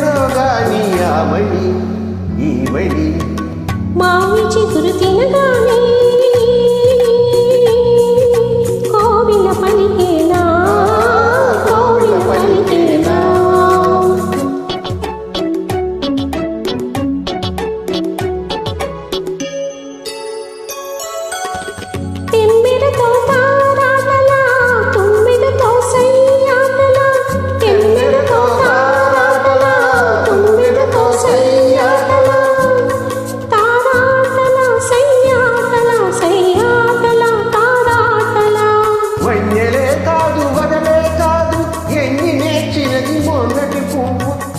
ఏమరునో గాని ఆమణి ఈ మణి. మావి చిగురు తినగానే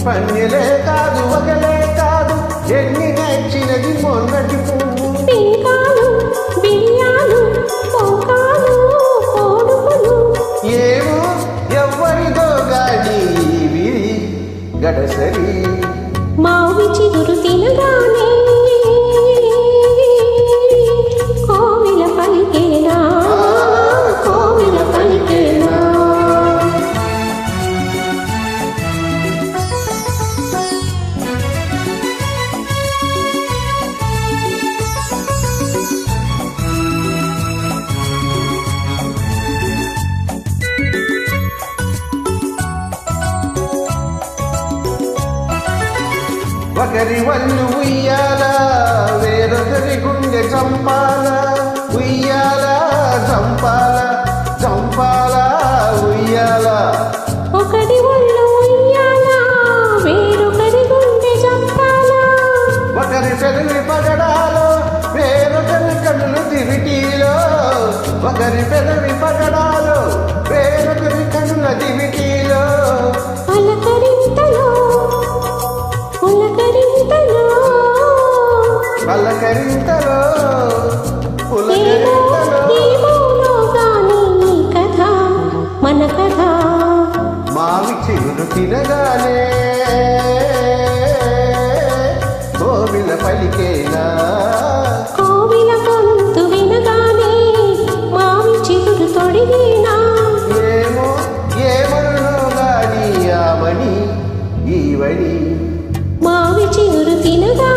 పన్నెలే కాదు వగలే కాదు ఎన్ని నేర్చినది మొన్నటి పువ్వు. పింకాలు బియ్యాలు పోకాలు కోడుకులు. ఏమో ఎవ్వరిదో గాని గడసరి. మావి చిగురు తినగానే ఒకరి వల్లు ఉయ్యాల వేరొకరి గుండె చంపాల ఉయ్యాల చంపాల చంపాల ఉయ్యాల. ఒకటి ఒళ్ళు ఉయ్యాలా వేరొకరి గుండె చంపాలా. ఒకరి పెదవి పగడాలో వేరొకరి కన్నులు దివిటీలో ఒకరి పెదవి పగడాలో మన కథ మావి చిగురు తినగానే కోవిల పలికేనా కోవిల గొంతు వినగానే మావి చిగురు తొడిగేనా ఏమో ఏమరునో గాని ఆమని ఈవని మావి చిగురు తినగా